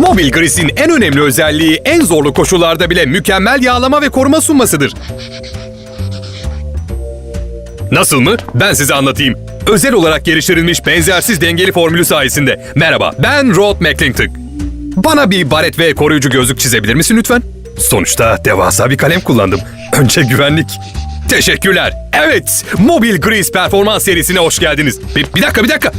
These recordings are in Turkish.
Mobil Grease'in en önemli özelliği en zorlu koşullarda bile mükemmel yağlama ve koruma sunmasıdır. Nasıl mı? Ben size anlatayım. Özel olarak geliştirilmiş benzersiz dengeli formülü sayesinde. Merhaba, ben Rod McClintock. Bana bir baret ve koruyucu gözlük çizebilir misin lütfen? Sonuçta devasa bir kalem kullandım. Önce güvenlik. Teşekkürler. Evet, Mobil Grease Performans serisine hoş geldiniz. Bir, bir dakika, bir dakika.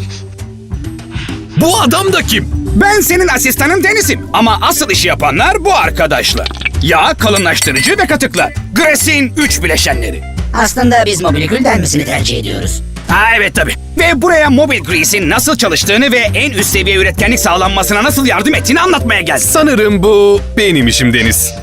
Bu adam da kim? Ben senin asistanın Deniz'im ama asıl işi yapanlar bu arkadaşlar. Yağ, kalınlaştırıcı ve katıklar. Gresin 3 bileşenleri. Aslında biz mobilikül denmesini tercih ediyoruz. Ha evet tabii. Ve buraya Mobil Grease'in nasıl çalıştığını ve en üst seviye üretkenlik sağlanmasına nasıl yardım ettiğini anlatmaya geldim. Sanırım bu benim işim Deniz.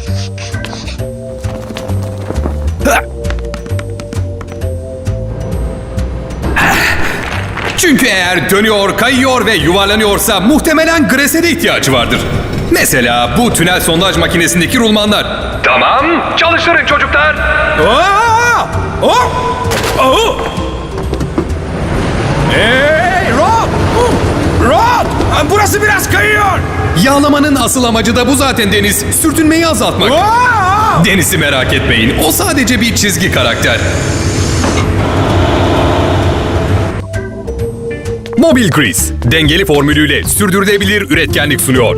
Çünkü eğer dönüyor, kayıyor ve yuvarlanıyorsa muhtemelen Grese'e ihtiyacı vardır. Mesela bu tünel sondaj makinesindeki rulmanlar. Tamam, çalıştırın çocuklar. Aa! Oh! Oh! Hey Rod! Uh! Rod! Burası biraz kayıyor. Yağlamanın asıl amacı da bu zaten Deniz. Sürtünmeyi azaltmak. Aa! Deniz'i merak etmeyin. O sadece bir çizgi karakter. Mobil Grease, dengeli formülüyle sürdürülebilir üretkenlik sunuyor.